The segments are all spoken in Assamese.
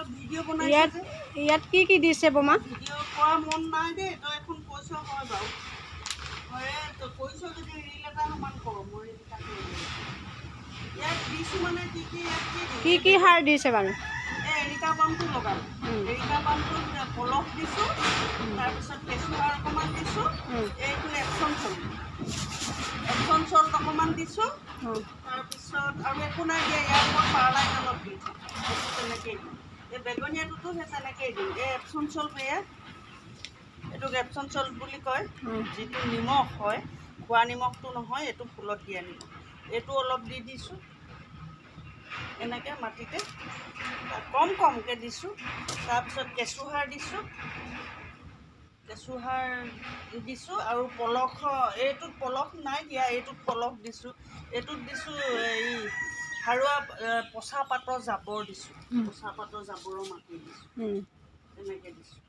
তই ভিডিঅ' বনাইছ ইয়াত যে ইয়াত কি কি দিছে বোমা ভিডিঅ' কৰা মন নাই দেই তই এখন কৈছ হয় বাৰু মই তই কৈছ যদি ৰীল এটা সমান কৰ মই ৰীল এটা কৰি দিম। ইয়াত দিছোঁ মানে কি কি ইয়াত কি দিম? কি কি সাৰ দিছে বাৰু এই এৰিকা পামটো লগালোঁ উম। এৰিকা পামটোত পলস দিছোঁ তাৰপিছত কেঁচু সাৰ অকণমান দিছোঁ উম। এইটো একচন চল একচন চল্ট অকণমান দিছোঁ অঁ তাৰপিছত আৰু একো নাই দিয়া ইয়াৰ ওপৰত পাৰলাইন অলপ দিছোঁ বেঙনীয়াটোতো সেই তেনেকেই দিম এই এপচন এইটোক চল্ট বুলি কয়। যিটো নিমখ হয় খোৱা নিমখটো নহয় এইটো ফুলত দিয়া নিমখ। এইটো অলপ দি দিছোঁ। এনেকৈ মাটিতে। কম কমকৈ দিছোঁ। তাৰপিছত কেঁচুসাৰ দিছোঁ। কেঁচুসাৰ দিছোঁ আৰু পলস এইটোত পলস নাই দিয়া এইটোত পলস দিছোঁ। এইটোত দিছোঁ এই সাৰুৱা পচা পাতৰ জাবৰ দিছোঁ। পচা পাতৰ জাবৰৰ মাটি দিছোঁ। তেনেকৈ দিছোঁ।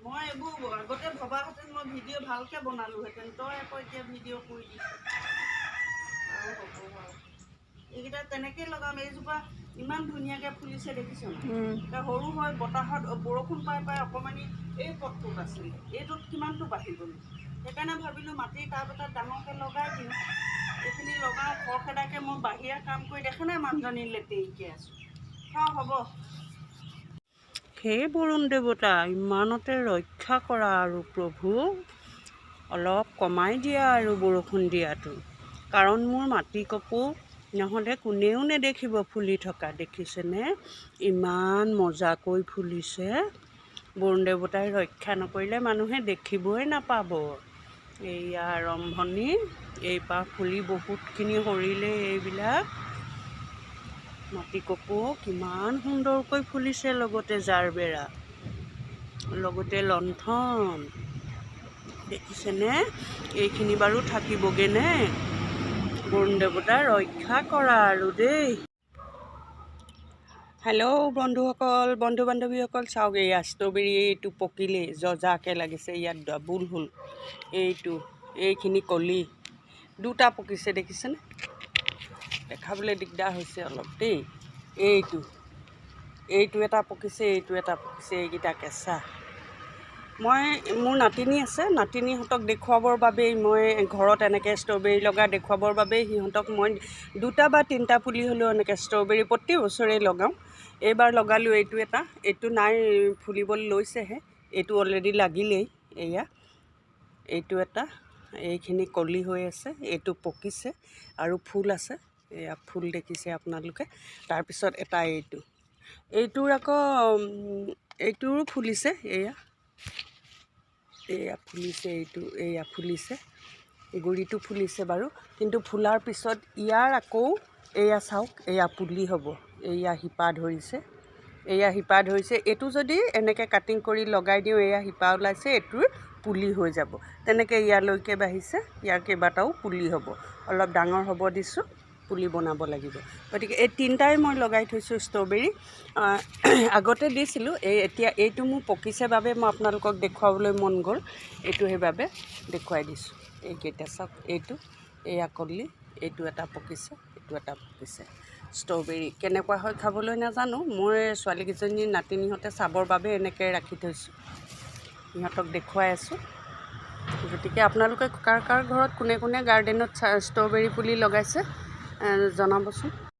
মই এইবোৰ আগতে ভবাহেঁতেন মই ভিডিঅ' ভালকৈ বনালোহেঁতেন। তই আকৌ এতিয়া ভিডিঅ' কৰি দিছ। আৰু হ'ব আৰু এইকেইটা তেনেকৈ লগাম। এইজোপা ইমান ধুনীয়াকৈ ফুলিছে দেখিছ। এতিয়া সৰু হয় বতাহত বৰষুণ পাই পাই অকণমানি এই পথটোত আছিলে। এইটোত কিমানটো বাঢ়িবনো সেইকাৰণে ভাবিলোঁ মাটিৰ টাব এটা ডাঙৰকৈ লগাই দিওঁ। এইখিনি লগাওঁ খৰখেদাকৈ মই বাহিৰা কাম কৰি দেখা নাই মানুহজনী লেতেৰিকৈ আছোঁ। হ'ব। সেই বৰুণ দেৱতা ইমানতে ৰক্ষা কৰা আৰু প্ৰভু। অলপ কমাই দিয়া আৰু বৰষুণ দিয়াটো। কাৰণ মোৰ মাটি কপো নহ'লে কোনেও নেদেখিব ফুলি থকা দেখিছেনে? ইমান মজাকৈ ফুলিছে। বৰুণ দেৱতাই ৰক্ষা নকৰিলে মানুহে দেখিবই নাপাব। এইয়া আৰম্ভণি এইপাহ ফুলি বহুতখিনি সৰিলে এইবিলাক। মাটি কপৌ কিমান সুন্দৰকৈ ফুলিছে লগতে জাৰবেৰা লগতে লণ্ঠন। দেখিছেনে? এইখিনি বাৰু থাকিবগৈনে? বৰুণ দেৱতা ৰক্ষা কৰা আৰু দেই। হেল্ল' বন্ধুসকল বন্ধু বান্ধৱীসকল চাওক এয়া ষ্ট্ৰবেৰী এইটো পকিলেই জজাকৈ লাগিছে ইয়াত ডাবুল হ'ল। এইটো এইখিনি কলি। দুটা পকিছে দেখিছেনে? দেখাবলৈ দিগদাৰ হৈছে অলপ দেই। এইটো এইটো এটা পকিছে এইটো এটা পকিছে এইকেইটা কেঁচা। মই মোৰ নাতিনী আছে নাতিনীহঁতক দেখুৱাবৰ বাবেই মই ঘৰত এনেকৈ ষ্ট্ৰবেৰী লগা দেখুৱাবৰ বাবেই সিহঁতক মই দুটা বা তিনিটা পুলি হ'লেও এনেকৈ ষ্ট্ৰবেৰী প্ৰতি বছৰেই লগাওঁ। এইবাৰ লগালোঁ এইটো এটা এইটো নাই ফুলিবলৈ লৈছেহে এইটো অলৰেডি লাগিলেই এয়া। এইটো এটা এইখিনি কলি হৈ আছে এইটো পকিছে আৰু ফুল আছে এয়া ফুল দেখিছে আপোনালোকে তাৰপিছত এটা এইটো। এইটোৰ আকৌ এইটোৰো ফুলিছে এয়া। এয়া ফুলিছে এইটো এয়া ফুলিছে। গুৰিটো ফুলিছে বাৰু। কিন্তু ফুলাৰ পিছত ইয়াৰ আকৌ এয়া চাওক এয়া পুলি হ'ব। এয়া শিপা ধৰিছে। এয়া শিপা ধৰিছে। এইটো যদি এনেকৈ কাটিং কৰি লগাই দিওঁ এয়া শিপা ওলাইছে এইটোৰ পুলি হৈ যাব। তেনেকৈ ইয়ালৈকে বাঢ়িছে ইয়াৰ কেইবাটাও পুলি হ'ব। অলপ ডাঙৰ হ'ব দিছোঁ। পুলি বনাব লাগিব। গতিকে এই তিনিটাই মই লগাই থৈছোঁ ষ্ট্ৰবেৰী। আগতে দিছিলোঁ, এই এতিয়া এইটো মোৰ পকিছে বাবে মই আপোনালোকক দেখুৱাবলৈ মন গ'ল। এইটো সেইবাবে দেখুৱাই দিছোঁ। এইকেইটা চাওক, এইটো এয়া কলি এইটো এটা পকিছে, এইটো এটা পকিছে। ষ্ট্ৰবেৰী কেনেকুৱা হয় খাবলৈ নাজানো, মই ছোৱালীকেইজনী নাতিনীহঁতে চাবৰ বাবে এনেকৈ ৰাখি থৈছোঁ। সিহঁতক দেখুৱাই আছোঁ। গতিকে আপোনালোকে কাৰ কাৰ ঘৰত কোনে কোনে গাৰ্ডেনত ষ্ট্ৰবেৰী পুলি লগাইছে? জনাবচোন।